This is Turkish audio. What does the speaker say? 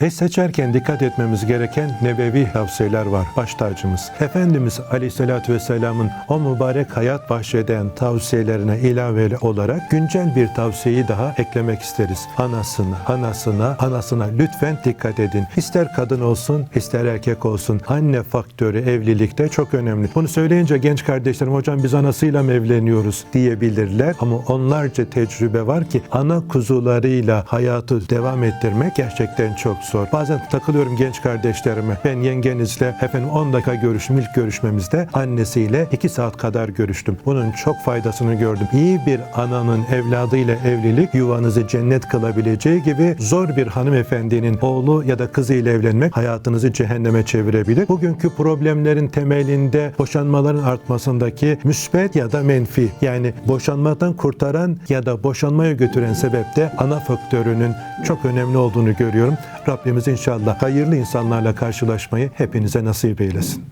Eş seçerken dikkat etmemiz gereken nebevi tavsiyeler var. Baş tacımız. Efendimiz Aleyhisselatü Vesselam'ın o mübarek hayat bahşeden tavsiyelerine ilave olarak güncel bir tavsiyeyi daha eklemek isteriz. Anasına, anasına, anasına lütfen dikkat edin. İster kadın olsun, ister erkek olsun. Anne faktörü evlilikte çok önemli. Bunu söyleyince genç kardeşlerim hocam biz anasıyla mı evleniyoruz diyebilirler. Ama onlarca tecrübe var ki ana kuzularıyla hayatı devam ettirmek gerçekten çok zor. Bazen takılıyorum genç kardeşlerime. Ben yengenizle efendim 10 dakika görüştüm. İlk görüşmemizde annesiyle 2 saat kadar görüştüm. Bunun çok faydasını gördüm. İyi bir ananın evladıyla evlilik yuvanızı cennet kılabileceği gibi zor bir hanımefendinin oğlu ya da kızı ile evlenmek hayatınızı cehenneme çevirebilir. Bugünkü problemlerin temelinde boşanmaların artmasındaki müsbet ya da menfi yani boşanmadan kurtaran ya da boşanmaya götüren sebep de ana faktörünün çok önemli olduğunu görüyorum. Rabbimiz inşallah hayırlı insanlarla karşılaşmayı hepinize nasip eylesin.